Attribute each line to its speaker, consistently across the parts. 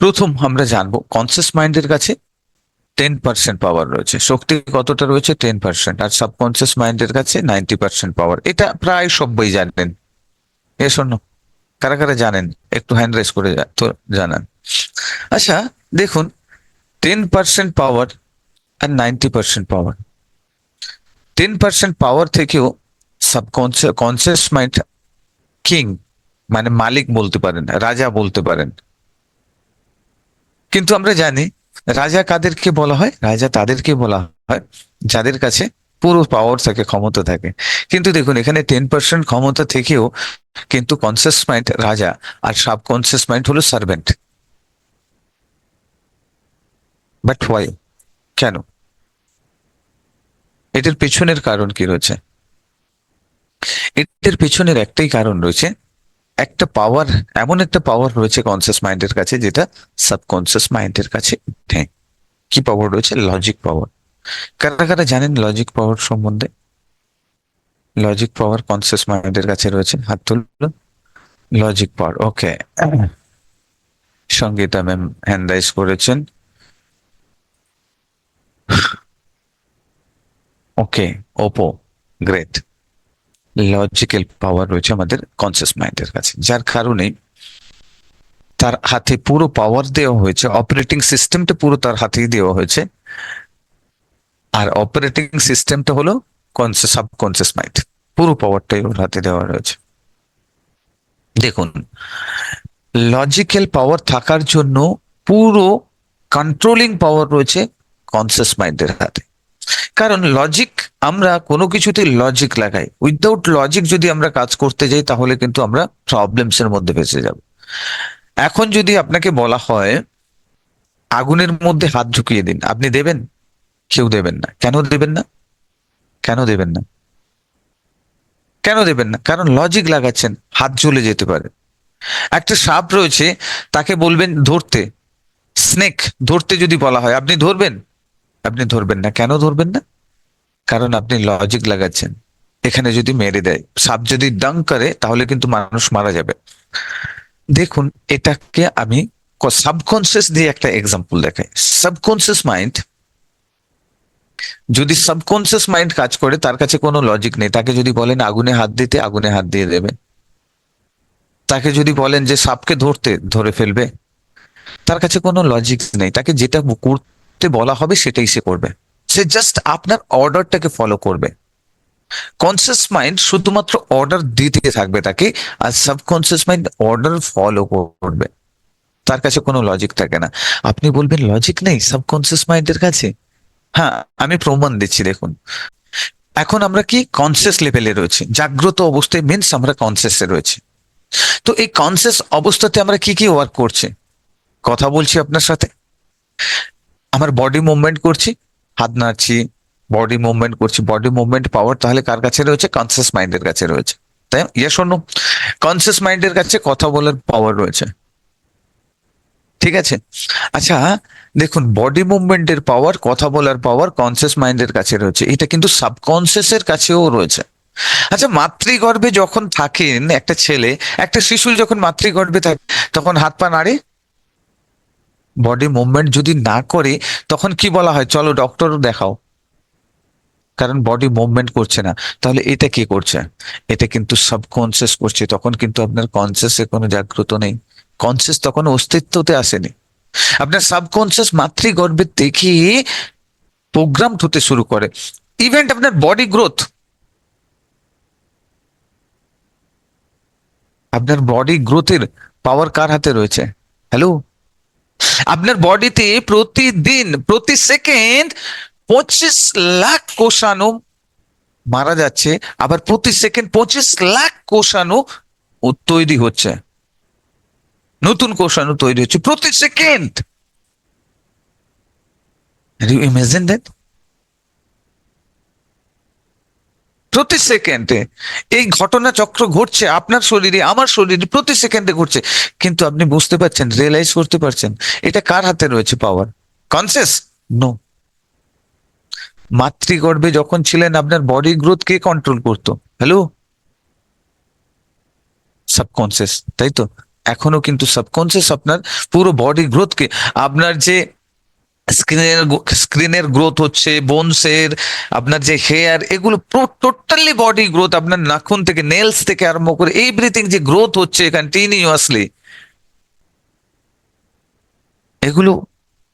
Speaker 1: প্রথম আমরা জানব কনসিয়াস মাইন্ডের কাছে টেন পার্সেন্ট পাওয়ার রয়েছে। শক্তি কতটা রয়েছে? টেন পার্সেন্ট আর সাবকনসিয়াস মাইন্ডের কাছে নাইনটি পার্সেন্ট পাওয়ার এটা প্রায় সবাই জানেন। এ শোনো, কারা কারা জানেন? একটু হ্যান্ড রেস করে তো জানান। আচ্ছা দেখুন টেন পার্সেন্ট পাওয়ার আর ninety percent power ten percent power থেকেও সাবকনসিয়াস কনসিয়াস মাইন্ড কিং মানে মালিক বলতে পারেন, রাজা বলতে পারেন। কিন্তু আমরা জানি রাজা কাদেরকে বলা হয়? রাজা তাদেরকে বলা হয় যাদের কাছে পুরো পাওয়ার থাকে, ক্ষমতা থাকে। কিন্তু দেখুন, এখানে টেন পার্সেন্ট ক্ষমতা থেকেও কিন্তু কনসিয়াস মাইন্ড রাজা আর সাবকনসিয়াস মাইন্ড হলো সার্ভেন্ট বাট ওয়াই কেন? এটার পেছনের কারণ কি রয়েছে? এটার পেছনের একটাই কারণ রয়েছে একটা পাওয়ার এমন একটা পাওয়ার রয়েছে কনসিয়াস মাইন্ডের কাছে, যেটা সাবকনসিয়াস মাইন্ডের কাছে নেই কি পাওয়ার রয়েছে? লজিক পাওয়ার কারা কারা জানেন লজিক পাওয়ার সম্বন্ধে? লজিক পাওয়ার কনসিয়াস মাইন্ডের কাছে রয়েছে। হাত তুলুন। Logic power okay Sangeeta ma'am hand raise করেছেন। ওকে ওপো গ্রেট লজিক্যাল পাওয়ার রয়েছে আমাদের কনসিয়াস মাইন্ডের কাছে। যার কারণে তার হাতে পুরো পাওয়ার দেওয়া হয়েছে অপারেটিং সিস্টেমটা পুরো তার হাতেই দেওয়া হয়েছে। আর অপারেটিং সিস্টেমটা হলো কনসিয়াস সাবকনসিয়াস মাইন্ড পুরো পাওয়ারটাই ওর হাতে দেওয়া রয়েছে। দেখুন লজিক্যাল পাওয়ার থাকার জন্য পুরো কন্ট্রোলিং পাওয়ার রয়েছে কনসিয়াস মাইন্ডের হাতে। কারণ লজিক আমরা কোনো কিছুতে লজিক লাগাই। উইদাউট লজিক যদি আমরা কাজ করতে যাই, তাহলে কিন্তু আমরা প্রবলেমস এর মধ্যে ফেসে যাব। এখন যদি আপনাকে বলা হয়, আগুনের মধ্যে হাত ঢুকিয়ে দিন, আপনি দেবেন? কেউ দেবেন না। কেন দেবেন না? কেন দেবেন না? কেন দেবেন না? কারণ লজিক লাগাচ্ছেন, হাত জ্বলে যেতে পারে। একটা সাপ রয়েছে, তাকে বলবেন ধরতে। স্নেক ধরতে যদি বলা হয়, আপনি ধরবেন? আপনি ধরবেন না। কেন ধরবেন না? কারণ আপনি লজিক লাগাচ্ছেন। এখানে যদি মেরে দেয়, সাপ যদি ডাং করে, তাহলে কিন্তু মানুষ মারা যাবে। দেখুন, এটাকে আমি সাবকনসিয়াস দিয়ে একটা এক্সাম্পল দেখাই। সাবকনসিয়াস মাইন্ড যদি সাবকনসিয়াস মাইন্ড কাজ করে, তার কাছে কোনো লজিক নেই। তাকে যদি বলেন, আগুনে হাত দিতে, আগুনে হাত দিয়ে দেবে। তাকে যদি বলেন যে, সাপকে ধরতে, ধরে ফেলবে। তার কাছে কোনো লজিক নেই। তাকে যেটা করতে বলা হবে সেটাই সে করবে। সে জাস্ট আপনার অর্ডারটাকে ফলো করবে। কনসিয়াস মাইন্ড শুধুমাত্র অর্ডার দিতে থাকবে তাকে আর সাবকনসিয়াস মাইন্ড অর্ডার ফলো করবে। তার কাছে কোনো লজিক থাকে না। আপনি বলবেন লজিক নেই সাবকনসিয়াস মাইন্ডের কাছে? হ্যাঁ আমি প্রমাণ দিচ্ছি, দেখুন। এখন আমরা কি কনসিয়াস লেভেলে রয়েছে? জাগ্রত অবস্থায় মিনস আমরা কনসিয়াসে রয়েছে। তো এই কনসিয়াস অবস্থাতে আমরা কি কি ওয়ার্ক করছি? কথা বলছি আপনার সাথে। আমার বডি মুভমেন্ট করছি, হাত নাড়ছি বডি মুভমেন্ট করছি বডি মুভমেন্ট পাওয়ার তাহলে কার কাছে রয়েছে? কনসিয়াস মাইন্ডের কাছে রয়েছে। তাই ইয়ে শোনো কনসিয়াস মাইন্ডের কাছে কথা বলার পাওয়ার রয়েছে। ঠিক আছে? আচ্ছা দেখুন বডি মুভমেন্টের পাওয়ার কথা বলার পাওয়ার কনসিয়াস মাইন্ডের কাছে রয়েছে। এটা কিন্তু সাবকনসিয়াসের কাছেও রয়েছে। আচ্ছা মাতৃগর্ভে যখন থাকেন একটা ছেলে, একটা শিশু যখন মাতৃগর্ভে থাকে, তখন হাত পা নাড়ে? বডি মুভমেন্ট যদি না করে, তখন কি বলা হয়? চলো ডক্টর দেখাও। কারণ বডি মুভমেন্ট করছে না। তাহলে এটা কি করছে? এটা কিন্তু সাবকনসিয়াস করছে। তখন কিন্তু আপনার কনসিয়াসে কোনো জাগ্রত নেই। কনসিয়াস তখন অস্তিত্বতে আসেনি। আপনার সাবকনসিয়াস মাতৃগর্ভে থেকে প্রোগ্রাম হতে শুরু করে। ইভেন্ট আপনার বডি গ্রোথ আপনার বডি গ্রোথের পাওয়ার কার হাতে রয়েছে? হ্যালো আপনার বডিতে প্রতিদিন, প্রতি সেকেন্ড পঁচিশ লাখ কোষাণু মারা যাচ্ছে, আবার প্রতি সেকেন্ড পঁচিশ লাখ কোষাণু তৈরি হচ্ছে। নতুন কোষাণু তৈরি হচ্ছে প্রতি সেকেন্ড ইমেজিন দ্যাট প্রতি সেকেন্ডে এই ঘটনা চক্র ঘটছে, আপনার শরীরে, আমার শরীরে প্রতি সেকেন্ডে ঘটছে। কিন্তু আপনি বুঝতে পারছেন রিয়েলাইজ করতে পারছেন, এটা কার হাতে রয়েছে পাওয়ার কনসিয়াস নো মাতৃগর্ভে যখন ছিলেন, আপনার বডি গ্রোথ কে কন্ট্রোল করতো? হ্যালো সাবকনসিয়াস তাই তো? এখনও কিন্তু সাবকনসিয়াস আপনার পুরো বডি গ্রোথকে আপনার যে স্ক্রিনের স্ক্রিনের গ্রোথ হচ্ছে বোনসের আপনার যে হেয়ার এগুলো টোটালি বডি গ্রোথ আপনার নাখুন থেকে নেলস থেকে আরম্ভ করে এভরিথিং যে গ্রোথ হচ্ছে কন্টিনিউয়াসলি এগুলো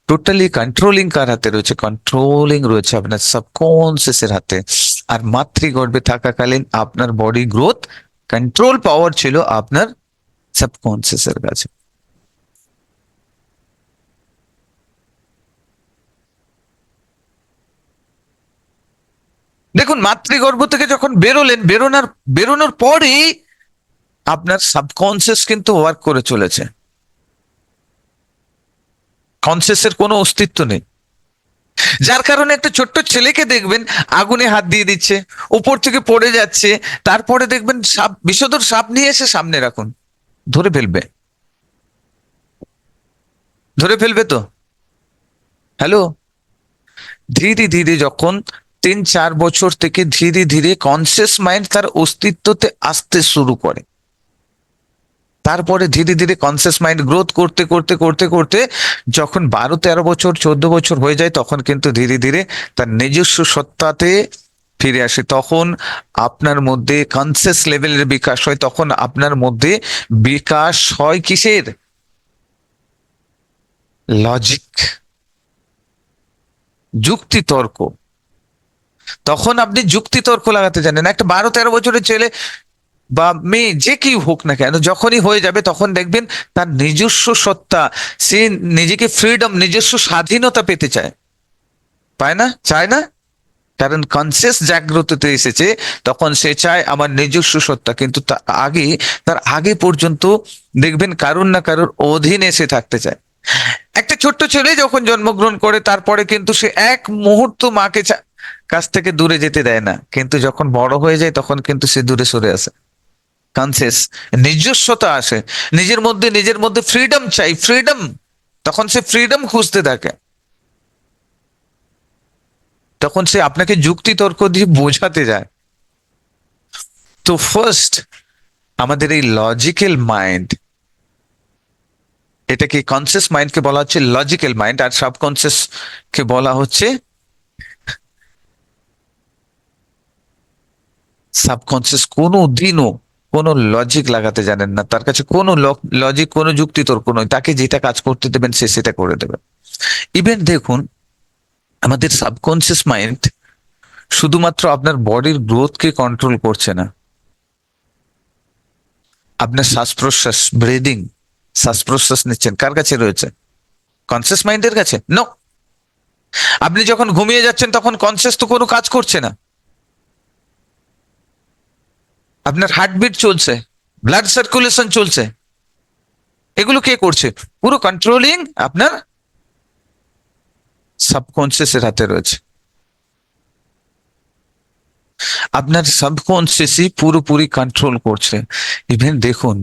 Speaker 1: টোটালি কন্ট্রোলিং কার হাতে রয়েছে? কন্ট্রোলিং রয়েছে আপনার সাবকনসিয়াসের হাতে। আর মাতৃগর্ভে থাকাকালীন আপনার বডি গ্রোথ কন্ট্রোল পাওয়ার ছিল আপনার সাবকনসিয়াসের কাছে। দেখুন, মাতৃগর্ভ থেকে যখন বেরোলেন, বেরোনোর বেরোনোর পরেই আপনার সাবকনসিয়াস কিন্তু ওয়ার্ক করে চলেছে। কনসিয়াসের কোনো অস্তিত্ব নেই। যার কারণে একটা ছোট্ট ছেলেকে দেখবেন, আগুনে হাত দিয়ে দিচ্ছে, উপর থেকে পড়ে যাচ্ছে, তারপরে দেখবেন সাপ বিষধর সাপ নিয়ে এসে সামনে রাখুন। ধরে ফেলবে। ধরে ফেলবে তো? হ্যালো ধীরে ধীরে যখন তিন চার বছর থেকে ধীরে ধীরে কনসিয়াস মাইন্ড তার অস্তিত্বতে আসতে শুরু করে। তারপরে ধীরে ধীরে কনসিয়াস মাইন্ড গ্রোথ করতে করতে করতে করতে যখন বারো তেরো বছর, চোদ্দ বছর হয়ে যায় তখন কিন্তু ধীরে ধীরে তার নিজস্ব সত্তাতে ফিরে আসে। তখন আপনার মধ্যে কনসিয়াস লেভেলের বিকাশ হয়, তখন আপনার মধ্যে বিকাশ হয় কিসের? লজিক যুক্তি তর্ক। তখন আপনি যুক্তি তর্ক লাগাতে জানেন। একটা বারো তেরো বছরের ছেলে বা মেয়ে, যে কি হোক না কেন, যখনই হয়ে যাবে তখন দেখবেন তার নিজস্ব সত্তা, সে নিজেকে ফ্রিডম নিজস্ব স্বাধীনতা পেতে চায়। পায় না? চায় না? কারণ কনসিয়াস জাগ্রততে এসেছে, তখন সে চায় আমার নিজস্ব সত্তা। কিন্তু তার আগে তার আগে পর্যন্ত দেখবেন কারুর না কারুর অধীনে সে থাকতে চায়। একটা ছোট্ট ছেলে যখন জন্মগ্রহণ করে, তারপরে কিন্তু সে এক মুহূর্ত মাকে কাছ থেকে দূরে যেতে দেয় না। কিন্তু যখন বড় হয়ে যায়, তখন কিন্তু সে দূরে সরে আসে। কনসিয়াস নিজস্বতা আসে। নিজের মধ্যে নিজের মধ্যে ফ্রিডম চাই ফ্রিডম তখন সে ফ্রিডম খুঁজতে থাকে। তখন সে আপনাকে যুক্তি তর্ক দিয়ে বোঝাতে যায়। তো ফার্স্ট আমাদের এই লজিক্যাল মাইন্ড এটাকে কনসিয়াস মাইন্ডকে বলা হচ্ছে লজিক্যাল মাইন্ড আর সাবকনসিয়াস কে বলা হচ্ছে সাবকনসিয়াস কোনো দিনও কোনো লজিক লাগাতে জানেন না। তার কাছে কোনো লজিক কোনো যুক্তি তর্ক নয়। তাকে যেটা কাজ করতে দেবেন, সে সেটা করে দেবে ইভেন দেখুন, আমাদের সাবকনসিয়াস মাইন্ড শুধুমাত্র আপনার বডির গ্রোথকে কন্ট্রোল করছে না। আপনার শ্বাস প্রশ্বাস ব্রিদিং শ্বাস প্রশ্বাস নিচ্ছেন। কার কাছে রয়েছে? কনসিয়াস মাইন্ডের কাছে? নো আপনি যখন ঘুমিয়ে যাচ্ছেন, তখন কনসিয়াস তো কোনো কাজ করছে না। আপনার হার্টবিট চলছে ব্লাড সার্কুলেশন চলছে। এগুলো কে করছে? পুরো কন্ট্রোলিং আপনার সাবকনসিয়াসের হাতে রয়েছে। আপনার সাবকনসিয়াসই পুরোপুরি কন্ট্রোল করছে। ইভেন দেখুন,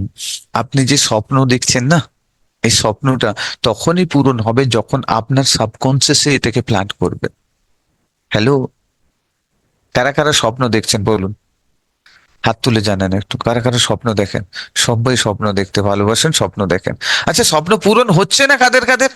Speaker 1: আপনি যে স্বপ্ন দেখছেন না, এই স্বপ্নটা তখনই পূরণ হবে যখন আপনার সাবকনসিয়াসে এটাকে প্ল্যান করবে। হ্যালো কারা কারা স্বপ্ন দেখছেন, বলুন। হাত তুলে জানেন একটু। কারা কারা স্বপ্ন দেখেন? সবাই স্বপ্ন দেখতে ভালোবাসেন, স্বপ্ন দেখেন। আচ্ছা স্বপ্ন পূরণ হচ্ছে না কাদের কাদের?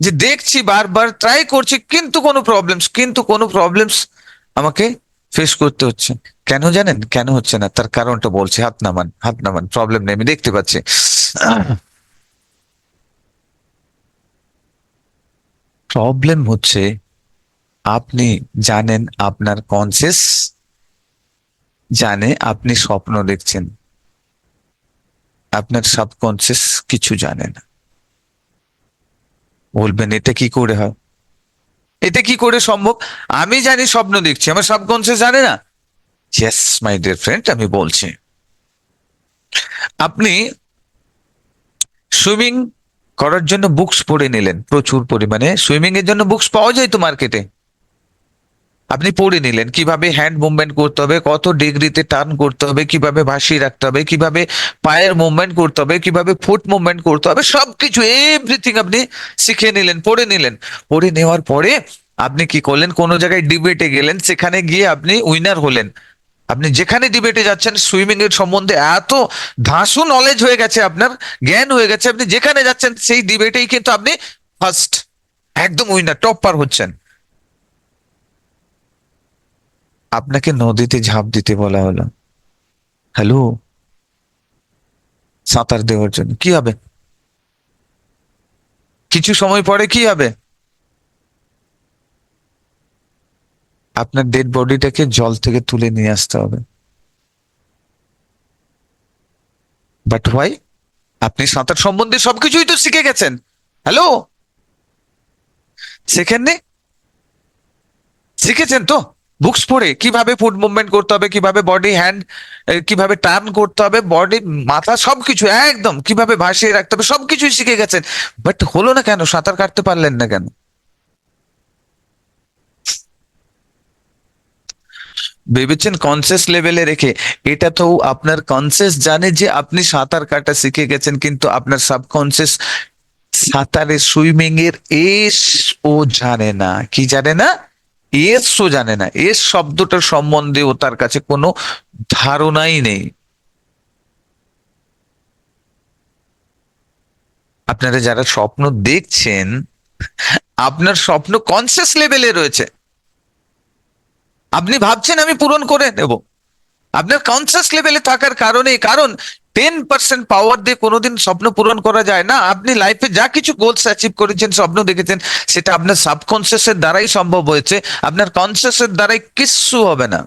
Speaker 1: যে দেখছি বারবার ট্রাই করছি, কিন্তু কোনো প্রবলেমস কিন্তু কোনো প্রবলেমস আমাকে ফেস করতে হচ্ছে। কেন জানেন? কেন হচ্ছে না? তার কারণটা বলছে, হাত নামান হাত নামান প্রবলেম নেই, আমি দেখতে পাচ্ছি। প্রবলেম হচ্ছে, আপনি জানেন আপনার কনসিয়াস জানে আপনি স্বপ্ন দেখছেন। আপনার সাবকনসিয়াস কিছু জানে না। বলবেন, এটা কি করে হয়? এটা কি করে সম্ভব? আমি জানি স্বপ্ন দেখছি, আমার সাবকনসিয়াস জানে না? ইয়েস মাই ডিয়ার ফ্রেন্ড আমি বলছি। আপনি সুইমিং করার জন্য বুকস পড়ে নিলেন, প্রচুর পরিমাণে। সুইমিং এর জন্য বুকস পাওয়া যায় তো মার্কেটে? আপনি পড়ে নিলেন, কীভাবে হ্যান্ড মুভমেন্ট করতে হবে, কত ডিগ্রিতে টার্ন করতে হবে, কীভাবে ভাসিয়ে রাখতে হবে, কীভাবে পায়ের মুভমেন্ট করতে হবে, কীভাবে ফুট মুভমেন্ট করতে হবে, সবকিছু এভরিথিং আপনি শিখে নিলেন, পড়ে নিলেন। পড়ে নেওয়ার পরে আপনি কি করলেন, কোনো জায়গায় ডিবেটে গেলেন, সেখানে গিয়ে আপনি উইনার হলেন। আপনি যেখানে ডিবেটে যাচ্ছেন সুইমিং এর সম্বন্ধে এত ধাঁসু নলেজ হয়ে গেছে আপনার, জ্ঞান হয়ে গেছে, আপনি যেখানে যাচ্ছেন, সেই ডিবেটেই কিন্তু আপনি ফার্স্ট একদম উইনার টপ্পার হচ্ছেন। আপনাকে নদীতে ঝাঁপ দিতে বলা হলো। হ্যালো? সাঁতার দেওয়ার জন্য। কি হবে? কিছু সময় পরে কি হবে? আপনার ডেড বডিটাকে জল থেকে তুলে নিয়ে আসতে হবে। বাট হোয়াই আপনি সাঁতার সম্বন্ধে সবকিছুই তো শিখে গেছেন। হ্যালো সেখানে শিখেছেন তো? বুকস পড়ে কীভাবে ফুড মুভমেন্ট করতে হবে, কীভাবে বডি হ্যান্ড কীভাবে টার্ন করতে হবে বডি মাথা সবকিছু একদম, কীভাবে ভাসিয়ে রাখতে হবে, সবকিছুই শিখে গেছেন। বাট হলো না কেন? সাঁতার কাটতে পারলেন না কেন? ভেবেছেন কনসিয়াস লেভেলে রেখে, এটা তো আপনার কনসিয়াস জানে যে আপনি সাঁতার কাটা শিখে গেছেন, কিন্তু আপনার সাবকনসিয়াস সাঁতারে সুইমিং এর এস ও জানে না। কি জানে না? এস ও জানে না। এস শব্দটার সম্বন্ধে ও তার কাছে কোনো ধারণাই নেই। আপনারা যারা স্বপ্ন দেখছেন, আপনার স্বপ্ন কনসিয়াস লেভেলে রয়েছে। আপনি ভাবছেন আমি পূরণ করে নেব। আপনার কনসিয়াস লেভেলে থাকার কারণে কারণ টেন পার্সেন্ট পাওয়ার দিয়ে কোনোদিন স্বপ্ন পূরণ করা যায় না। আপনি লাইফে যা কিছু গোলস অ্যাচিভ করেছেন, স্বপ্ন দেখেছেন, সেটা আপনার সাবকনসিয়াসের দ্বারাই সম্ভব হয়েছে। আপনার কনসিয়াসের দ্বারাই কিচ্ছু হবে না।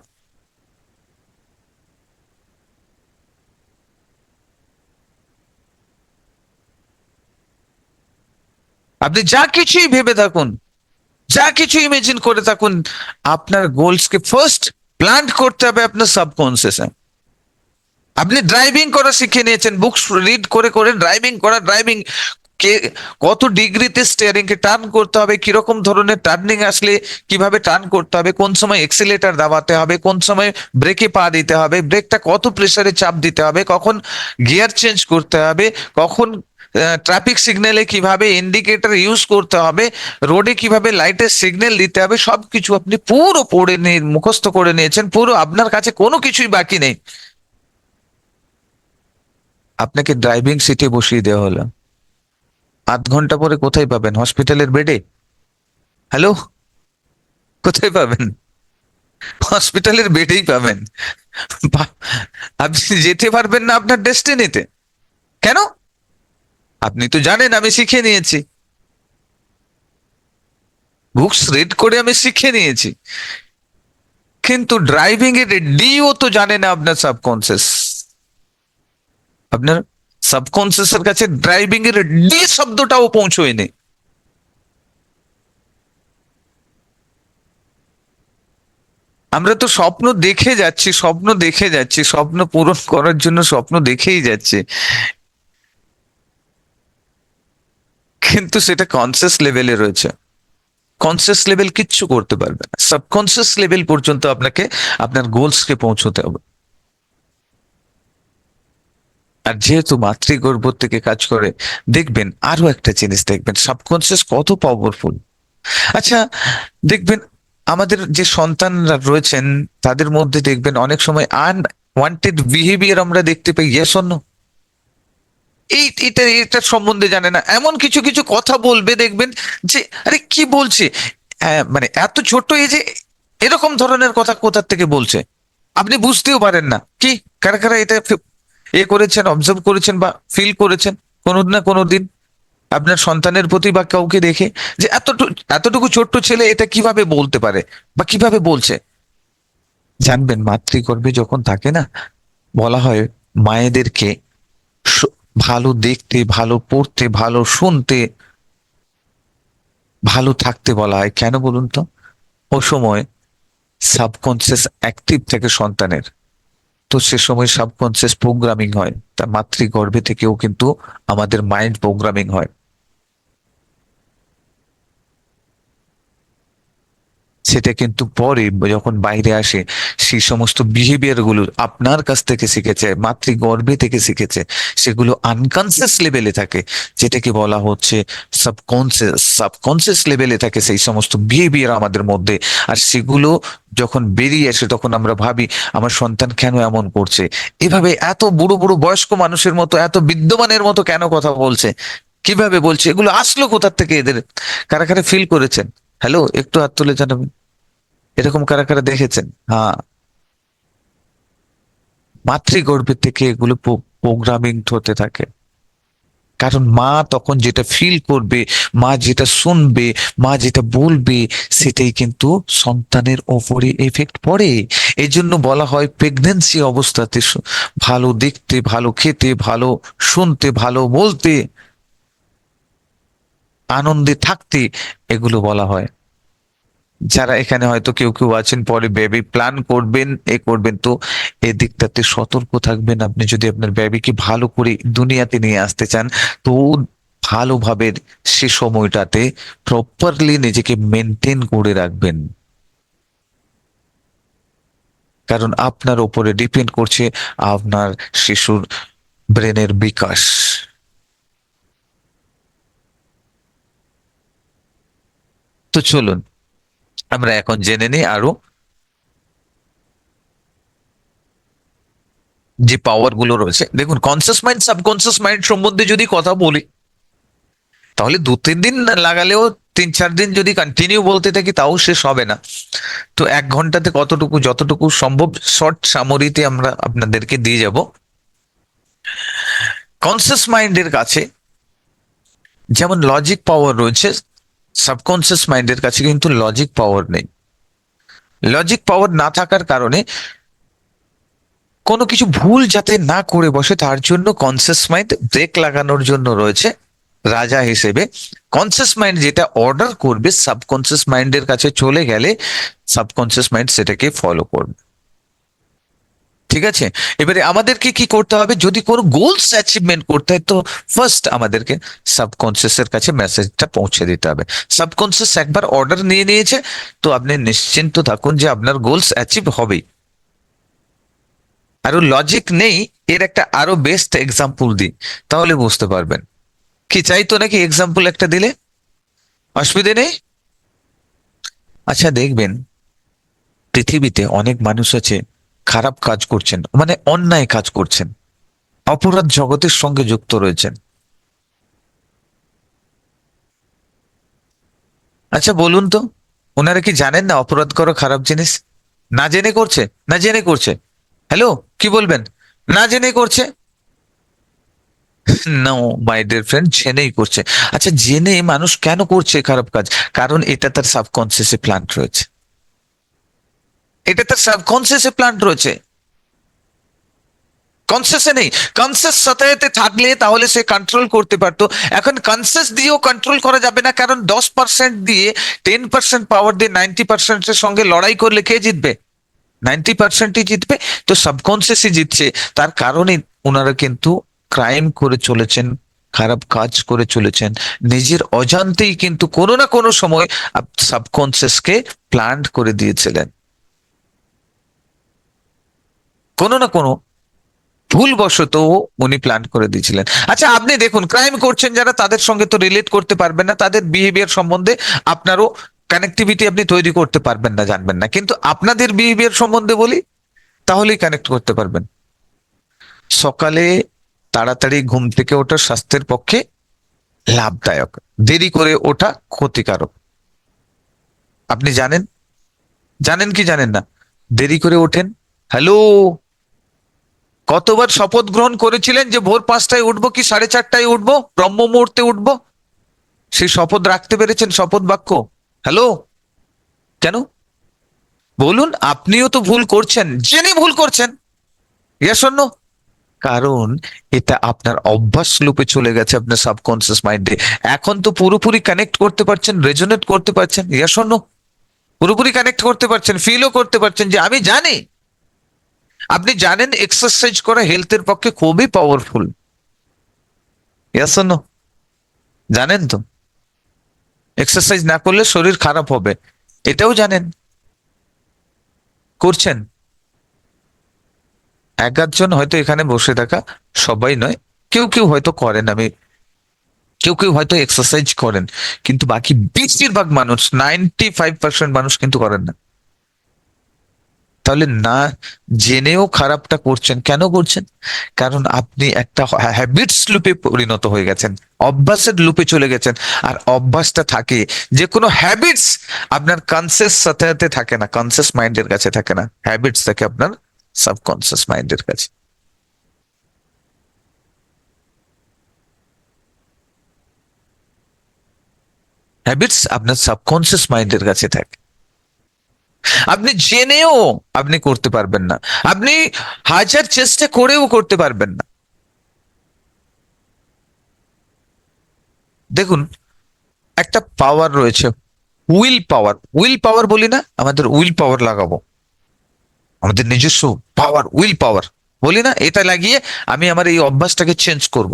Speaker 1: আপনি যা কিছুই ভেবে থাকুন, যা কিছু ইমেজিন করে থাকুন, আপনার গোলসকে ফার্স্ট প্ল্যান্ট করতে হবে আপনার সাবকনসিয়াসে আপনি ড্রাইভিং করা শিখে নিয়েছেন বুকস রিড করে করে ড্রাইভিং করা ড্রাইভিং কে কত ডিগ্রিতে স্টিয়ারিং কে টার্ন করতে হবে, কীরকম ধরনের টার্নিং আসলে কীভাবে টার্ন করতে হবে, কোন সময় এক্সিলেটার দাবাতে হবে, কোন সময় ব্রেকে পা দিতে হবে ব্রেকটা কত প্রেসারে চাপ দিতে হবে, কখন গিয়ার চেঞ্জ করতে হবে, কখন ট্রাফিক সিগন্যালে কীভাবে ইন্ডিকেটর ইউজ করতে হবে রোডে কীভাবে লাইটের সিগন্যাল দিতে হবে, সবকিছু আপনি পুরো পড়ে নিয়ে মুখস্থ করে নিয়েছেন, পুরো আপনার কাছে কোনো কিছুই বাকি নেই। আপনাকে ড্রাইভিং সিটে বসিয়ে দেওয়া হলো। আধ ঘণ্টা পরে কোথায় পাবেন? হসপিটালের বেডে হ্যালো কোথায় পাবেন? হসপিটালের বেডেই পাবেন। আপনি যেতে পারবেন না আপনার ডেস্টিনিতে কেন? আপনি তো জানেন আমি শিখে নিয়েছি। বুকস রিড করে আমি শিখে নিয়েছি। কিন্তু ড্রাইভিং এর ডিও তো জানে না আপনার সাবকনসিয়াস আপনার সাবকনসিয়াসের কাছে ড্রাইভিং এর ডি শব্দটাও পৌঁছয়নি। আমরা তো স্বপ্ন দেখে যাচ্ছি, স্বপ্ন দেখে যাচ্ছি, স্বপ্ন পূরণ করার জন্য স্বপ্ন দেখেই যাচ্ছি। কিন্তু সেটা কনসিয়াস লেভেলে রয়েছে। কনসিয়াস লেভেল কিচ্ছু করতে পারবে না। সাবকনসিয়াস লেভেল পর্যন্ত আপনাকে, আপনার গোলসকে পৌঁছতে হবে। আর যেহেতু মাতৃগর্ভ থেকে কাজ করে, দেখবেন আরও একটা জিনিস দেখবেন সাবকনসিয়াস কত পাওয়ারফুল আচ্ছা দেখবেন আমাদের যে সন্তানরা রয়েছেন, তাদের মধ্যে দেখবেন অনেক সময় আনওয়ান্টেড বিহেভিয়ার আমরা দেখতে পাই। ইয়েস অন্য এই এটা এটার সম্বন্ধে জানে না। এমন কিছু কিছু কথা বলবে দেখবেন যে আরে কি বলছে? হ্যাঁ, মানে এত ছোট এই যে এরকম ধরনের কথা কোথার থেকে বলছে? আপনি বুঝতেও পারেন না। কি? কারা কারা এটা এ করেছেন অবজার্ভ করেছেন বা ফিল করেছেন কোনো না কোনো দিন আপনার সন্তানের প্রতি বা কাউকে দেখে যে এতটুকু এতটুকু ছোট্ট ছেলে এটা কীভাবে বলতে পারে বা কীভাবে বলছে? জানবেন মাতৃগর্ভে যখন থাকে না বলা হয় মায়েদেরকে ভালো দেখতে, ভালো পড়তে, ভালো শুনতে, ভালো থাকতে বলা হয়। কেন বলুন তো? ও সময় সাবকনসিয়াস অ্যাক্টিভ থাকে সন্তানের। তো সে সময় সাবকনসিয়াস প্রোগ্রামিং হয়। তার মাতৃগর্ভে থেকেও কিন্তু আমাদের মাইন্ড প্রোগ্রামিং হয়। সেটা কিন্তু পরে যখন বাইরে আসে, সেই সমস্ত বিহেভিয়ারগুলো আপনার কাছ থেকে শিখেছে, মাতৃগর্ভে থেকে শিখেছে, সেগুলো আনকনসিয়াস লেভেলে থাকে, যেটাকে বলা হচ্ছে সাবকনসিয়াস সাবকনসিয়াস লেভেলে থাকে সেই সমস্ত বিহেভিয়ার আমাদের মধ্যে। আর সেগুলো যখন বেরিয়ে আসে, তখন আমরা ভাবি, আমার সন্তান কেন এমন করছে? এভাবে এত বুড়ো বুড়ো বয়স্ক মানুষের মতো, এত বিদ্যমানের মতো কেন কথা বলছে? কীভাবে বলছে? এগুলো আসলো কোথার থেকে এদের? কারা কারা ফিল করেছেন? হ্যালো একটু হাত তুলে জানাবেন। এরকম কারা কারা দেখেছেন? হ্যাঁ। মাতৃগর্ভের থেকে এগুলো প্রোগ্রামিং হতে থাকে। কারণ মা তখন যেটা ফিল করবে, মা যেটা শুনবে, মা যেটা বলবে, সেটাই কিন্তু সন্তানের ওপরে এফেক্ট পড়ে। এই জন্য বলা হয় প্রেগনেন্সি অবস্থাতে ভালো দেখতে, ভালো খেতে, ভালো শুনতে, ভালো বলতে, আনন্দে থাকতে এগুলো বলা হয়। যারা এখানে হয়তো কেউ কেউ আছেন, পরে বেবি প্ল্যান করবেন, এ করবেন। তো এদিকটাতে সতর্ক থাকবেন আপনি যদি আপনার বেবিকে ভালো করে দুনিয়াতে নিয়ে আসতে চান, তো ভালোভাবে সে সময়টাতে প্রপারলি নিজেকে মেনটেন করে রাখবেন। কারণ আপনার উপরে ডিপেন্ড করছে আপনার শিশুর ব্রেনের বিকাশ। তো চলুন আমরা এখন জেনে নিই আরও যে পাওয়ারগুলো রয়েছে। দেখুন কনসিয়াস মাইন্ড সাবকনসিয়াস মাইন্ড সম্বন্ধে যদি কথা বলি, তাহলে দু, তিন দিন লাগালেও তিন, চার দিন যদি কন্টিনিউ বলতে থাকি, তাও শেষ হবে না। তো এক ঘন্টাতে কতটুকু, যতটুকু সম্ভব শর্ট সামরিতে আমরা আপনাদেরকে দিয়ে যাব। কনসিয়াস মাইন্ডের কাছে যেমন লজিক পাওয়ার রয়েছে সাবকনসিয়াস মাইন্ডের কাছে কিন্তু লজিক পাওয়ার নেই। লজিক পাওয়ার না থাকার কারণে কোনো কিছু ভুল যাতে না করে বসে, তার জন্য কনসিয়াস মাইন্ড ব্রেক লাগানোর জন্য রয়েছে রাজা হিসেবে। কনসিয়াস মাইন্ড যেটা অর্ডার করবে সাবকনসিয়াস মাইন্ডের কাছে চলে গেলে সাবকনসিয়াস মাইন্ড সেটাকে ফলো করবে। ঠিক আছে? এবারে আমাদেরকে কি করতে হবে? যদি কোনো গোলস অ্যাচিভমেন্ট করতে হয়, তো ফার্স্ট আমাদেরকে সাবকনসিয়াসের কাছে মেসেজটা পৌঁছে দিতে হবে। সাবকনসিয়াস একবার অর্ডার নিয়ে নিয়েছে, তো আপনি নিশ্চিন্ত থাকুন যে আপনার গোলস অ্যাচিভ হবেই। আরও লজিক নেই, এর একটা আরও বেস্ট এক্সাম্পল দিই, তাহলে বুঝতে পারবেন। কি চাইতো নাকি এক্সাম্পল একটা দিলে? অসুবিধে নেই? আচ্ছা দেখবেন, পৃথিবীতে অনেক মানুষ আছে খারাপ কাজ করছেন মানে অন্যায় কাজ করছেন, অপরাধ জগতের সঙ্গে যুক্ত রয়েছেন। আচ্ছা বলুন তো, ওনারা কি জানেন না অপরাধ করো খারাপ জিনিস? না জেনে করছে, না জেনে করছে। হ্যালো, কি বলবেন? না জেনে করছে? নো মাই ডিয়ার ফ্রেন্ড জেনেই করছে। আচ্ছা জেনে মানুষ কেন করছে খারাপ কাজ? কারণ এটা তার সাবকনসিয়াসে প্ল্যান্ট রয়েছে। এটা তার সাবকনসিয়াসে প্ল্যান্ট রয়েছে। কনসিয়াসে নেই। কনসিয়াস সাথে থাকলে তাহলে সে কন্ট্রোল করতে পারতো। এখন কনসিয়াস দিয়েও কন্ট্রোল করা যাবে না, কারণ দশ পার্সেন্ট দিয়ে টেন পার্সেন্ট পাওয়ার দিয়ে নাইনটি পার্সেন্টের সঙ্গে লড়াই করলে কে জিতবে? নাইনটি পার্সেন্টই জিতবে, তো সাবকনসিয়াসই জিতছে। তার কারণে ওনারা কিন্তু ক্রাইম করে চলেছেন, খারাপ কাজ করে চলেছেন। নিজের অজান্তেই কিন্তু কোনো না কোনো সময় সাবকনসিয়াসকে প্ল্যান্ট করে দিয়েছিলেন। কোনো না কোনো ভুলবশত উনি প্ল্যান করে দিয়েছিলেন। আচ্ছা আপনি দেখুন ক্রাইম করছেন যারা, তাদের সঙ্গে তো রিলেট করতে পারবেন না, তাদের বিহেভিয়ার সম্বন্ধে আপনারও কানেক্টিভিটি আপনি তৈরি করতে পারবেন না, জানবেন না। কিন্তু আপনাদের বিহেভিয়ার সম্বন্ধে বলি, তাহলেই কানেক্ট করতে পারবেন। সকালে তাড়াতাড়ি ঘুম থেকে ওঠা স্বাস্থ্যের পক্ষে লাভদায়ক। দেরি করে ওঠা ক্ষতিকারক। আপনি জানেন? জানেন কি জানেন না? দেরি করে ওঠেন, হ্যালো কতবার শপথ গ্রহণ করেছিলেন যে ভোর পাঁচটায় উঠবো কি সাড়ে চারটায় উঠবো? ব্রহ্ম মুহূর্তে উঠবো? সেই শপথ রাখতে পেরেছেন শপথ বাক্য? হ্যালো? কেন? বলুন, আপনিও তো ভুল করছেন। জেনে ভুল করছেন। ইয়েস অন্য কারণ এটা আপনার অভ্যাস লুপে চলে গেছে আপনার সাবকনসিয়াস মাইন্ডে এখন তো পুরোপুরি কানেক্ট করতে পারছেন রেজোনেট করতে পারছেন। ইয়েস অন্য পুরোপুরি কানেক্ট করতে পারছেন ফিলও করতে পারছেন যে আমি জানি আপনি জানেন এক্সারসাইজ করা হেলথের পক্ষে খুবই পাওয়ারফুল জানেন তো? এক্সারসাইজ না করলে শরীর খারাপ হবে। এটাও জানেন। করছেন? এক আধজন হয়তো এখানে বসে থাকা সবাই নয়। কেউ কেউ হয়তো করেন আমি। কেউ কেউ হয়তো এক্সারসাইজ করেন। কিন্তু বাকি বেশিরভাগ মানুষ নাইনটি ফাইভ পার্সেন্ট মানুষ কিন্তু করেন না। তাহলে না জেনেও খারাপটা করছেন, কেন করছেন? কারণ আপনি একটা হ্যাবিটস লুপে পরিণত হয়ে গেছেন, অভ্যাসের লুপে চলে গেছেন, আর অভ্যাসটা থাকে যে কোনো হ্যাবিটস আপনার কনসিয়াস সাথে সাথে থাকে না কনসিয়াস মাইন্ডের কাছে থাকে না হ্যাবিটস থাকে আপনার সাবকনসিয়াস মাইন্ডের কাছে। হ্যাবিটস আপনার সাবকনসিয়াস মাইন্ডের কাছে থাকে। আপনি জেনেও আপনি করতে পারবেন না। আপনি হাজার চেষ্টা করেও করতে পারবেন না। দেখুন, একটা পাওয়ার রয়েছে উইল পাওয়ার উইল পাওয়ার বলি না, আমাদের উইল পাওয়ার লাগাবো। আমাদের নিজস্ব পাওয়ার উইল পাওয়ার বলি না, এটা লাগিয়ে আমি আমার এই অভ্যাসটাকে চেঞ্জ করব।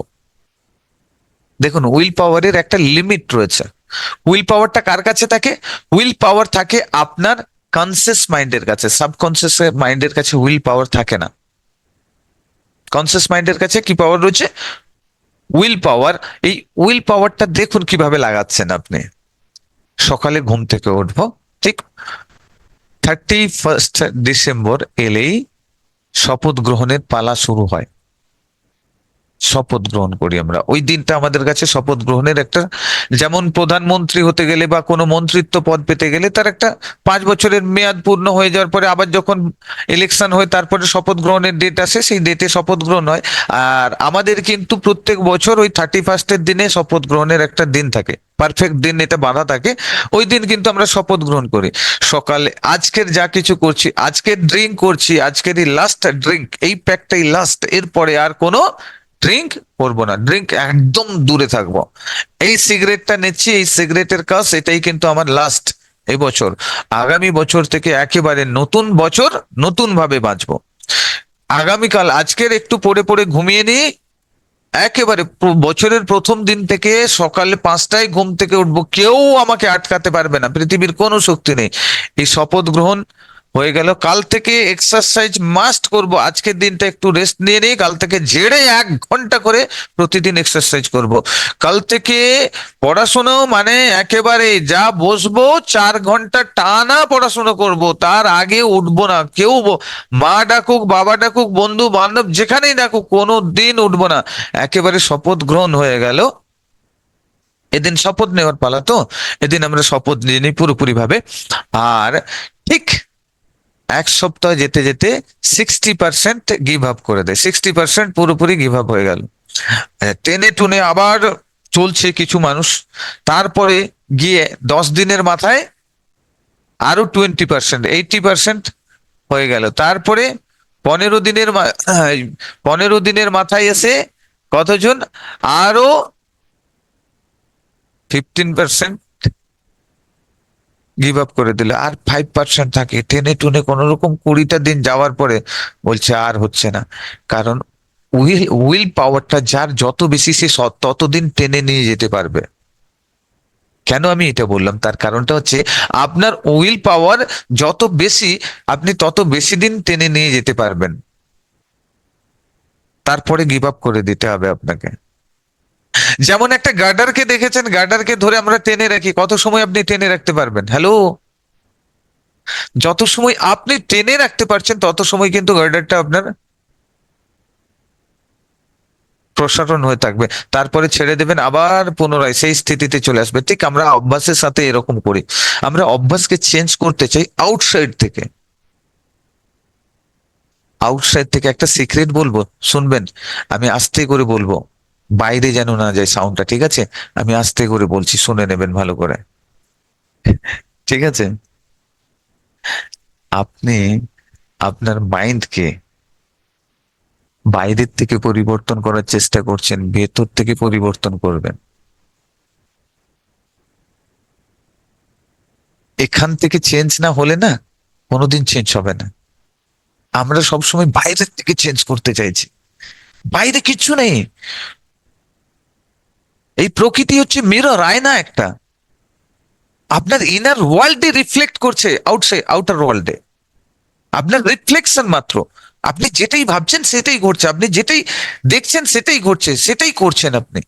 Speaker 1: দেখুন উইল পাওয়ারের একটা লিমিট রয়েছে। উইল পাওয়ারটা কার কাছে থাকে? উইল পাওয়ার থাকে আপনার কনসিয়াস মাইন্ডের কাছে সাবকনসিয়াস মাইন্ডের কাছে উইল পাওয়ার থাকে না। কনসিয়াস মাইন্ডের কাছে কি পাওয়ার রয়েছে? উইল পাওয়ার এই উইল পাওয়ারটা দেখুন কীভাবে লাগাচ্ছেন আপনি। সকালে ঘুম থেকে উঠব, ঠিক থার্টি ফার্স্ট ডিসেম্বর এলেই শপথ গ্রহণের পালা শুরু হয়। শপথ গ্রহণ করি আমরা। ওই দিনটা আমাদের কাছে শপথ গ্রহণের একটা, যেমন প্রধানমন্ত্রী হতে গেলে বা কোনো মন্ত্রিত্ব পদ পেতে গেলে তার একটা পাঁচ বছরের মেয়াদ পূর্ণ হয়ে যাওয়ার পরে আবার যখন ইলেকশন হয় তারপরে শপথ গ্রহণের ডেট আসে, সেই ডেটে শপথ গ্রহণ হয়। আর আমাদের কিন্তু প্রত্যেক বছর ওই থার্টি ফার্স্টের দিনে শপথ গ্রহণের একটা দিন থাকে পারফেক্ট দিন এটা বাঁধা থাকে। ওই দিন কিন্তু আমরা শপথ গ্রহণ করি। সকালে আজকের যা কিছু করছি, আজকের ড্রিঙ্ক করছি, আজকের এই লাস্ট ড্রিঙ্ক এই প্যাকটাই লাস্ট এরপরে আর কোনো ড্রিঙ্ক করব না ড্রিঙ্ক একদম দূরে থাকব। এই সিগারেটটা নিচ্ছি, এই সিগারেটের কাজ, এটাই কিন্তু আমার লাস্ট এই বছর আগামী বছর থেকে একেবারে নতুন বছর নতুন ভাবে বাঁচবো। আগামীকাল, আজকের একটু পড়ে পড়ে ঘুমিয়ে নিই। একেবারে বছরের প্রথম দিন থেকে সকালে পাঁচটায় ঘুম থেকে উঠবো। কেউ আমাকে আটকাতে পারবে না, পৃথিবীর কোনো শক্তি নেই। এই শপথ গ্রহণ হয়ে গেল। কাল থেকে এক্সারসাইজ মাস্ট করব। আজকের দিনটা একটু রেস্ট নিয়ে নিই। কাল থেকে জেড়ে এক ঘণ্টা করে প্রতিদিন এক্সারসাইজ করব। কাল থেকে পড়াশোনা মানে একেবারে যা বসবো, চার ঘণ্টা টানা পড়াশোনা করব। তার আগে উঠবো না, কেউ মা ডাকুক, বাবা ডাকুক, বন্ধু বান্ধব যেখানেই ডাকুক, কোনো দিন উঠবো না। একেবারে শপথ গ্রহণ হয়ে গেল। এদিন শপথ নেওয়ার পালা তো। এদিন আমরা শপথ নিয়ে নিই পুরোপুরি ভাবে আর ঠিক এক সপ্তাহ যেতে যেতে সিক্সটি পার্সেন্ট গিভ আপ করে দেয়। সিক্সটি পার্সেন্ট পুরোপুরি গিভ আপ হয়ে গেল। টেনে টুনে আবার চলছে কিছু মানুষ। তারপরে গিয়ে দশ দিনের মাথায় আরও টোয়েন্টি পার্সেন্ট এইটি পার্সেন্ট হয়ে গেল। তারপরে পনেরো দিনের পনেরো দিনের মাথায় এসে কতজন? আরও ফিফটিন পার্সেন্ট গিভ আপ করে দিল। আর ফাইভ পার্সেন্ট থাকে। টেনে টুনে কোন রকম কুড়িটা দিন যাওয়ার পরে বলছে আর হচ্ছে না। কারণ উইল উইল পাওয়ারটা যার যত বেশি সে ততদিন টেনে নিয়ে যেতে পারবে। কেন আমি এটা বললাম? তার কারণটা হচ্ছে আপনার উইল পাওয়ার যত বেশি, আপনি তত বেশি দিন টেনে নিয়ে যেতে পারবেন। তারপরে গিভ আপ করে দিতে হবে আপনাকে। যেমন একটা গার্ডারকে দেখেছেন, গার্ডারকে ধরে আমরা টেনে রাখি। কত সময় আপনি টেনে রাখতে পারবেন? হ্যালো যত সময় আপনি টেনে রাখতে পারছেন, তত সময় কিন্তু গার্ডারটা আপনার প্রসারণ হয়ে থাকবে। তারপরে ছেড়ে দেবেন, আবার পুনরায় সেই স্থিতিতে চলে আসবে। ঠিক আমরা অভ্যাসের সাথে এরকম করি। আমরা অভ্যাসকে চেঞ্জ করতে চাই আউটসাইড থেকে। আউটসাইড থেকে একটা সিক্রেট বলব, শুনবেন, আমি আস্তে করে বলব। বাইরে যেন না যায় সাউন্ডটা ঠিক আছে? আমি আস্তে করে বলছি, শুনে নেবেন ভালো করে। ঠিক আছে? আপনি আপনার মাইন্ডকে বাইরের থেকে পরিবর্তন করার চেষ্টা করছেন, ভেতর থেকে পরিবর্তন করবেন। এখান থেকে চেঞ্জ না হলে না, কোনোদিন চেঞ্জ হবে না। আমরা সবসময় বাইরের থেকে চেঞ্জ করতে চাইছি। বাইরে কিচ্ছু নেই। এই প্রকৃতি হচ্ছে মিরর আয়না একটা। আপনার ইনার ওয়ার্ল্ডে রিফ্লেক্ট করছে আউটসাইড আউটার ওয়ার্ল্ডে আপনার রিফ্লেকশন মাত্র। আপনি যেটাই ভাবছেন সেটাই ঘটছে। আপনি যেটাই দেখছেন সেটাই ঘটছে, সেটাই করছেন আপনি।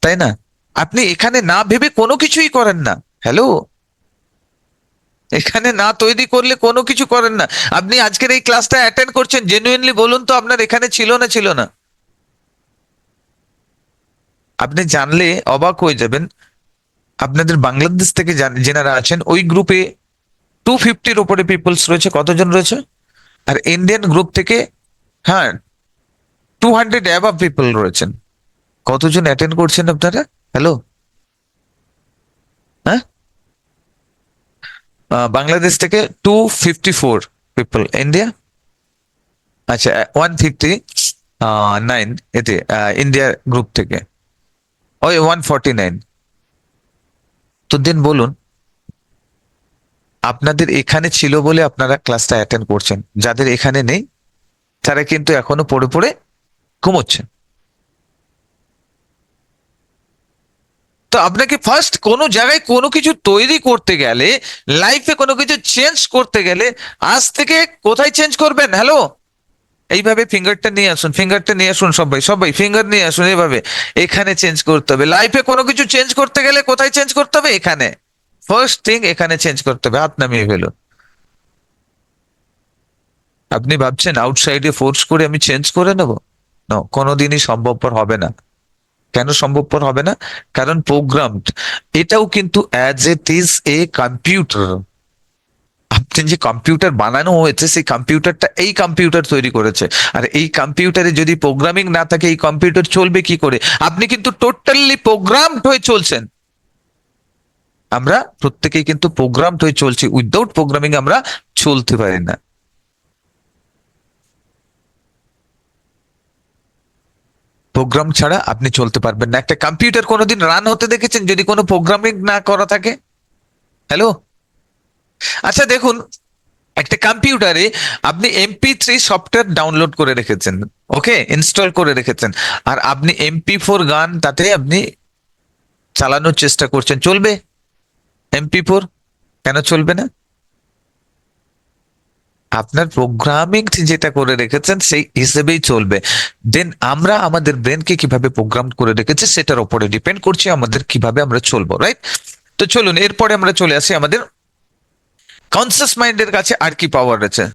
Speaker 1: তাই না? আপনি এখানে না ভেবে কোনো কিছুই করেন না। হ্যালো এখানে না তৈরি করলে কোনো কিছু করেন না। আপনি আজকের এই ক্লাসটা অ্যাটেন্ড করছেন জেনুইনলি বলুন তো আপনার এখানে ছিল না ছিল না। আপনি জানলে অবাক হয়ে যাবেন। আপনাদের বাংলাদেশ থেকে যেনারা আছেন, ওই গ্রুপে টু ফিফটির ওপরে পিপলস রয়েছে। কতজন রয়েছে? আর ইন্ডিয়ান গ্রুপ থেকে হ্যাঁ টু হান্ড্রেড অ্যাভাব পিপল রয়েছেন। কতজন অ্যাটেন্ড করছেন আপনারা? হ্যালো হ্যাঁ? বাংলাদেশ থেকে two fifty four people India আচ্ছা ওয়ান ফিফটি নাইন এতে ইন্ডিয়া গ্রুপ থেকে। ওই ওয়ান ফর্টি নাইন তো দিন বলুন, আপনাদের এখানে ছিল বলে আপনারা ক্লাসটা অ্যাটেন্ড করছেন। যাদের এখানে নেই, তারা কিন্তু এখনও পড়ে পড়ে ঘুমোচ্ছেন তো আপনাকে ফার্স্ট কোনো জায়গায় কোনো কিছু তৈরি করতে গেলে লাইফে কোনো কিছু চেঞ্জ করতে গেলে, আজ থেকে কোথায় চেঞ্জ করবেন? হ্যালো এইভাবে ফিঙ্গারটা নিয়ে আসুন ফিঙ্গারটা নিয়ে আসুন সবাই সবাই ফিঙ্গার নিয়ে আসুন এইভাবে। এখানে চেঞ্জ করতে হবে। লাইফে কোনো কিছু চেঞ্জ করতে গেলে কোথায় চেঞ্জ করতে হবে? এখানে। ফার্স্ট থিং এখানে চেঞ্জ করতে হবে। হাত নামিয়ে ফেলুন। আপনি ভাবছেন আউটসাইডে ফোর্স করে আমি চেঞ্জ করে নেব? না কোনোদিনই সম্ভবপর হবে না। কেন সম্ভবপর হবে না? কারণ প্রোগ্রাম এটাও কিন্তু as it is a computer আপনি যে কম্পিউটার বানানো হয়েছে, সেই কম্পিউটারটা এই কম্পিউটার তৈরি করেছে। আর এই কম্পিউটারে যদি প্রোগ্রামিং না থাকে, এই কম্পিউটার চলবে কি করে? আপনি কিন্তু টোটালি প্রোগ্রামড হয়ে চলছেন। আমরা প্রত্যেকেই কিন্তু প্রোগ্রামড হয়ে চলছি। উইদাউট প্রোগ্রামিং আমরা চলতে পারি না। প্রোগ্রাম ছাড়া আপনি চলতে পারবেন না। একটা কম্পিউটার কোনোদিন রান হতে দেখেছেন? যদি কোনো প্রোগ্রামিং না করা থাকে? হ্যালো আচ্ছা দেখুন, একটা কম্পিউটারে আপনি এমপি থ্রি সফটওয়্যার ডাউনলোড করে রেখেছেন, ওকে? ইনস্টল করে রেখেছেন, আর আপনি এমপি ফোর গান তাতে আপনি চালানোর চেষ্টা করছেন। চলবে? এমপি ফোর কেন চলবে না? আপনার প্রোগ্রামিং যেটা করে রেখেছেন, সেই হিসেবেই চলবে। দেন আমরা আমাদের ব্রেনকে কীভাবে প্রোগ্রাম করে রেখেছি, সেটার উপরে ডিপেন্ড করছে আমাদের কীভাবে আমরা চলবো রাইট তো চলুন, এরপরে আমরা চলে আসি আমাদের কনসিয়াস মাইন্ডের কাছে আর কি পাওয়ার রয়েছে